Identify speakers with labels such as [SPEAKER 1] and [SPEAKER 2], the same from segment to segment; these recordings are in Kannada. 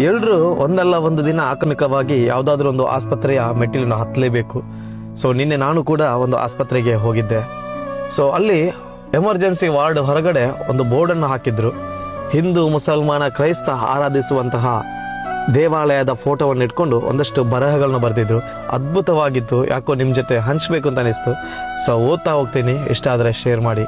[SPEAKER 1] ಎಲ್ಲರೂ ಒಂದಲ್ಲ ಒಂದು ದಿನ ಆಕಮಿಕವಾಗಿ ಯಾವುದಾದ್ರೂ ಒಂದು ಆಸ್ಪತ್ರೆಯ ಮೆಟ್ಟಿಲನ್ನು ಹತ್ತಲೇಬೇಕು. ಸೊ ನಿನ್ನೆ ನಾನು ಕೂಡ ಒಂದು ಆಸ್ಪತ್ರೆಗೆ ಹೋಗಿದ್ದೆ. ಸೊ ಅಲ್ಲಿ ಎಮರ್ಜೆನ್ಸಿ ವಾರ್ಡ್ ಹೊರಗಡೆ ಒಂದು ಬೋರ್ಡನ್ನು ಹಾಕಿದ್ರು. ಹಿಂದೂ, ಮುಸಲ್ಮಾನ, ಕ್ರೈಸ್ತ ಆರಾಧಿಸುವಂತಹ ದೇವಾಲಯದ ಫೋಟೋವನ್ನು ಇಟ್ಕೊಂಡು ಒಂದಷ್ಟು ಬರಹಗಳನ್ನ ಬರೆದಿದ್ರು. ಅದ್ಭುತವಾಗಿತ್ತು. ಯಾಕೋ ನಿಮ್ಮ ಜೊತೆ ಹಂಚಬೇಕು ಅಂತ ಅನಿಸ್ತು. ಸೊ ಓದ್ತಾ ಹೋಗ್ತೀನಿ. ಇಷ್ಟ ಆದರೆ ಶೇರ್ ಮಾಡಿ.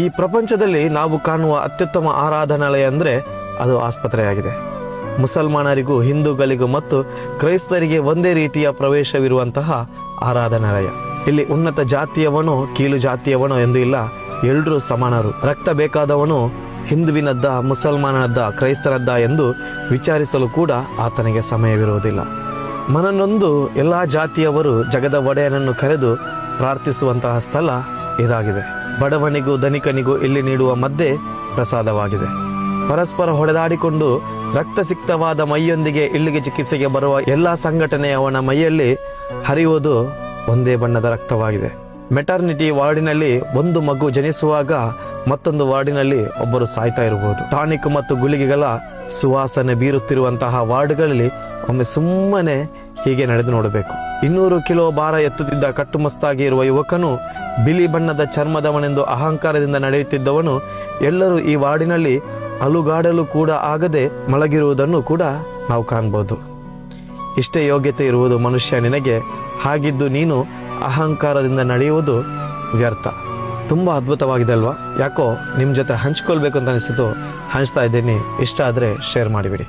[SPEAKER 1] ಈ ಪ್ರಪಂಚದಲ್ಲಿ ನಾವು ಕಾಣುವ ಅತ್ಯುತ್ತಮ ಆರಾಧನಾಲಯ ಅಂದರೆ ಅದು ಆಸ್ಪತ್ರೆಯಾಗಿದೆ. ಮುಸಲ್ಮಾನರಿಗೂ, ಹಿಂದೂಗಳಿಗೂ ಮತ್ತು ಕ್ರೈಸ್ತರಿಗೆ ಒಂದೇ ರೀತಿಯ ಪ್ರವೇಶವಿರುವಂತಹ ಆರಾಧನಾಲಯ. ಇಲ್ಲಿ ಉನ್ನತ ಜಾತಿಯವನು, ಕೀಳು ಜಾತಿಯವನು ಎಂದು ಇಲ್ಲ ಎಲ್ಲರೂ ಸಮಾನರು. ರಕ್ತ ಬೇಕಾದವನು ಹಿಂದುವಿನದ್ದ, ಮುಸಲ್ಮಾನನದ್ದ, ಕ್ರೈಸ್ತನದ್ದ ಎಂದು ವಿಚಾರಿಸಲು ಕೂಡ ಆತನಿಗೆ ಸಮಯವಿರುವುದಿಲ್ಲ. ಮನನೊಂದು ಎಲ್ಲ ಜಾತಿಯವರು ಜಗದ ಒಡೆಯನನ್ನು ಕರೆದು ಪ್ರಾರ್ಥಿಸುವಂತಹ ಸ್ಥಳ ಇದಾಗಿದೆ. ಬಡವನಿಗೂ ಧನಿಕನಿಗೂ ಇಲ್ಲಿ ನೀಡುವ ಮಧ್ಯೆ ಪ್ರಸಾದವಾಗಿದೆ. ಪರಸ್ಪರ ಹೊಡೆದಾಡಿಕೊಂಡು ರಕ್ತಸಿಕ್ತವಾದ ಮೈಯೊಂದಿಗೆ ಇಲ್ಲಿಗೆ ಚಿಕಿತ್ಸೆಗೆ ಬರುವ ಎಲ್ಲ ಸಂಘಟನೆಯವನ ಮೈಯಲ್ಲಿ ಹರಿಯುವುದು ಒಂದೇ ಬಣ್ಣದ ರಕ್ತವಾಗಿದೆ. ಮೆಟರ್ನಿಟಿ ವಾರ್ಡಿನಲ್ಲಿ ಒಂದು ಮಗು ಜನಿಸುವಾಗ ಮತ್ತೊಂದು ವಾರ್ಡಿನಲ್ಲಿ ಒಬ್ಬರು ಸಾಯ್ತಾ ಇರಬಹುದು. ಟಾನಿಕ್ ಮತ್ತು ಗುಳಿಗೆಗಳ ಸುವಾಸನೆ ಬೀರುತ್ತಿರುವಂತಹ ವಾರ್ಡ್ಗಳಲ್ಲಿ ಒಮ್ಮೆ ಸುಮ್ಮನೆ ಹೀಗೆ ನಡೆದು ನೋಡಬೇಕು. ಇನ್ನೂರು ಕಿಲೋ ಭಾರ ಎತ್ತುತ್ತಿದ್ದ ಕಟ್ಟುಮಸ್ತಾಗಿ ಇರುವ ಯುವಕನು ಬಿಳಿ ಬಣ್ಣದ ಚರ್ಮದವನೆಂದು ಅಹಂಕಾರದಿಂದ ನಡೆಯುತ್ತಿದ್ದವನು ಎಲ್ಲರೂ ಈ ವಾರ್ಡಿನಲ್ಲಿ ಅಲುಗಾಡಲು ಕೂಡ ಆಗದೆ ಮಲಗಿರುವುದನ್ನು ಕೂಡ ನಾವು ಕಾಣ್ಬೋದು. ಇಷ್ಟೇ ಯೋಗ್ಯತೆ ಇರುವುದು ಮನುಷ್ಯ ನಿನಗೆ, ಹಾಗಿದ್ದು ನೀನು ಅಹಂಕಾರದಿಂದ ನಡೆಯುವುದು ವ್ಯರ್ಥ. ತುಂಬ ಅದ್ಭುತವಾಗಿದೆ ಅಲ್ವಾ? ಯಾಕೋ ನಿಮ್ಮ ಜೊತೆ ಹಂಚ್ಕೊಳ್ಬೇಕು ಅಂತ ಅನಿಸಿತು ಹಂಚ್ತಾ ಇದ್ದೀನಿ. ಇಷ್ಟ ಆದರೆ ಶೇರ್ ಮಾಡಿಬಿಡಿ.